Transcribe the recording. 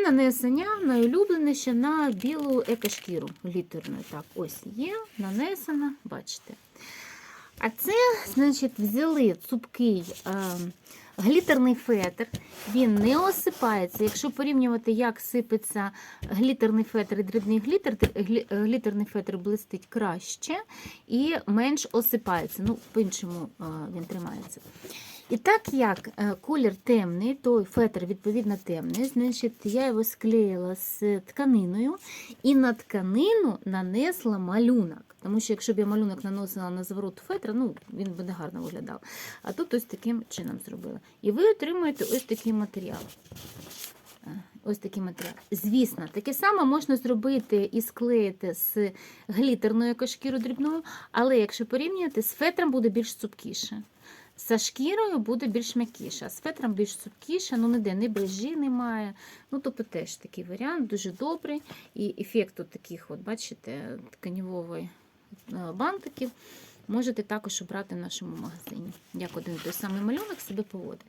нанесення найулюбленіше на білу екошкіру літерну. Так, ось є, нанесена, бачите. А це, значить, взяли цупкий е, глітерний фетр. Він не осипається. Якщо порівнювати, як сипеться глітерний фетр і дрібний глітер, глітерний фетр блистить краще і менш осипається. Ну, по-іншому е, він тримається. І так як е, колір темний, то фетр відповідно темний, значить я його склеїла з тканиною і на тканину нанесла малюнок. Тому що якщо б я малюнок наносила на заворот фетра, ну він би не гарно виглядав. А тут ось таким чином зробила. І ви отримуєте ось такий матеріал. Е, Ось такий матеріал. Звісно, таке саме можна зробити і склеїти з глітерною кошкіру дрібною, але якщо порівнювати, з фетром буде більш цупкіше. З шкірою буде більш м'якіше, а з фетром більш цупкіше, ну ніде не брижі немає. Ну, тобто теж такий варіант, дуже добрий. І ефект от таких, от, бачите, тканівової е, бантиків можете також обрати в нашому магазині. Як один той самий малюнок себе поводить.